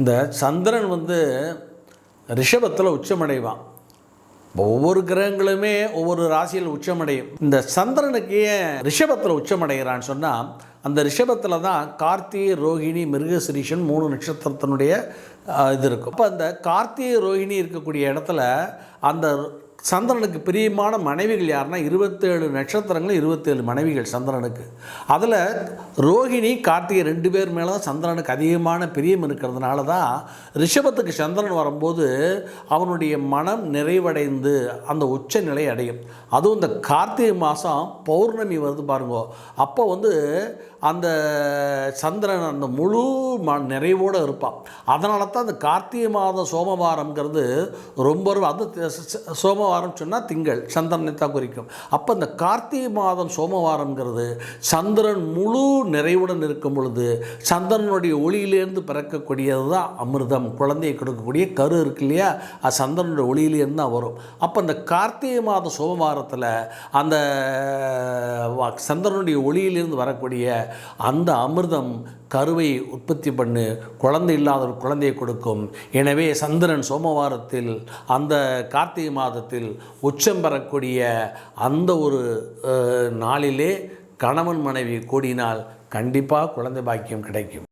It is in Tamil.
இந்த சந்திரன் வந்து ரிஷபத்தில் உச்சமடைவான். ஒவ்வொரு கிரகங்களுமே ஒவ்வொரு ராசியில் உச்சமடையும். இந்த சந்திரனுக்கு ஏன் ரிஷபத்தில் உச்சமடைகிறான்னு சொன்னால் அந்த ரிஷபத்தில் தான் கார்த்திகை ரோகிணி மிருகசிரீஷன் மூணு நட்சத்திரத்தினுடைய இது இருக்கும். அப்போ அந்த கார்த்திகை ரோகிணி இருக்கக்கூடிய இடத்துல அந்த சந்திரனுக்கு பிரியமான மனைவிகள் யாருன்னா இருபத்தேழு நட்சத்திரங்கள் இருபத்தேழு மனைவிகள் சந்திரனுக்கு. அதில் ரோகிணி கார்த்திகை ரெண்டு பேர் மேலே தான் சந்திரனுக்கு அதிகமான பிரியம் இருக்கிறதுனால தான் ரிஷபத்துக்கு சந்திரன் வரும்போது அவனுடைய மனம் நிறைவடைந்து அந்த உச்ச நிலை அடையும். அதுவும் இந்த கார்த்திகை மாதம் பௌர்ணமி வருது பாருங்க. அப்போ வந்து அந்த சந்திரன் அந்த முழு ம நிறைவோடு இருப்பான். அதனால தான் அந்த கார்த்திகை மாதம் சோமவாரம்ங்கிறது ரொம்ப ரொம்ப அது சோம ச- சோமவாரம் சொன்னால் திங்கள் சந்திரனை தான் குறிக்கும். அப்போ இந்த கார்த்திகை மாதம் சோமவாரம்ங்கிறது சந்திரன் முழு நிறைவுடன் இருக்கும் பொழுது சந்திரனுடைய ஒளியிலேருந்து பிறக்கக்கூடியது தான் அமிர்தம். குழந்தையை கொடுக்கக்கூடிய கரு இருக்கு இல்லையா? அது சந்திரனுடைய ஒளியிலேருந்து தான் வரும். அப்போ இந்த கார்த்திகை மாத சோமவாரத்தில் அந்த சந்திரனுடைய ஒளியிலிருந்து வரக்கூடிய அந்த அமிர்தம் கருவை உற்பத்தி பண்ணு குழந்தை இல்லாத ஒரு குழந்தையை கொடுக்கும். எனவே சந்திரன் சோமவாரத்தில் அந்த கார்த்திகை மாதத்தில் உச்சம் பெறக்கூடிய அந்த ஒரு நாளிலே கணவன் மனைவி கூடினால் கண்டிப்பாக குழந்தை பாக்கியம் கிடைக்கும்.